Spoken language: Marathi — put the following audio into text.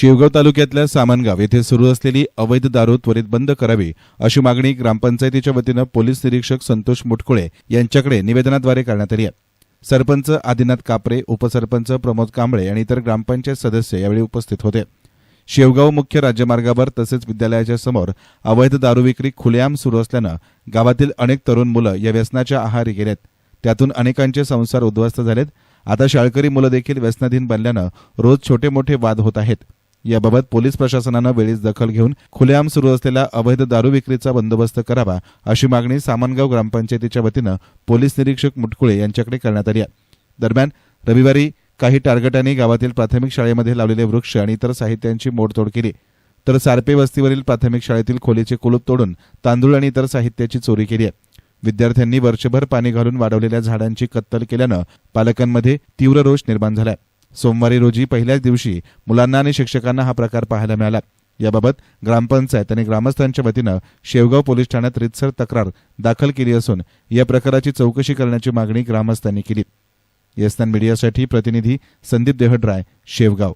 शेवगाव तालुक्यातल्या सामनगाव येथे सुरू असलेली अवैध दारू त्वरित बंद करावी अशी मागणी ग्रामपंचायतीच्या वतीनं पोलीस निरीक्षक संतोष मुटकुळे यांच्याकडे निवेदनाद्वारे करण्यात आली आहे. सरपंच आदिनाथ कापरे उपसरपंच प्रमोद कांबळे आणि इतर ग्रामपंचायत सदस्य यावेळी उपस्थित होते. शेवगाव मुख्य राज्यमार्गावर तसेच विद्यालयाच्या समोर अवैध दारू विक्री खुलेआम सुरू असल्यानं गावातील अनेक तरुण मुलं या व्यसनाच्या आहारी गेलेत. त्यातून अनेकांचे संसार उद्ध्वस्त झालेत. आता शाळकरी मुलं देखील व्यसनाधीन बनल्यानं रोज छोटे मोठे वाद होत आहेत. याबाबत पोलीस प्रशासनानं वेळीच दखल घेऊन खुलेआम सुरू असलेला अवैध दारू विक्रीचा बंदोबस्त करावा अशी मागणी सामनगाव ग्रामपंचायतीच्या वतीनं पोलीस निरीक्षक मुटकुळे यांच्याकडे करण्यात आली आहे. दरम्यान रविवारी काही टार्गटांनी गावातील प्राथमिक शाळेमध्ये लावलेले वृक्ष आणि इतर साहित्यांची मोडतोड केली. तर सारपे वस्तीवरील प्राथमिक शाळेतील खोलीचे कुलूप तोडून तांदूळ आणि इतर साहित्याची चोरी केली आहे. विद्यार्थ्यांनी वर्षभर पाणी घालून वाढवलेल्या झाडांची कत्तल केल्यानं पालकांमध्ये तीव्र रोष निर्माण झाला आहे सोमवारी रोजी पहिल्याच दिवशी मुलांना आणि शिक्षकांना हा प्रकार पाहायला मिळाला. याबाबत ग्रामपंचायत आणि ग्रामस्थांच्या वतीनं शेवगाव पोलीस ठाण्यात रितसर तक्रार दाखल केली असून या प्रकाराची चौकशी करण्याची मागणी ग्रामस्थांनी केली. येस्तान मीडियासाठी प्रतिनिधी संदीप देहड्राय शेवगाव.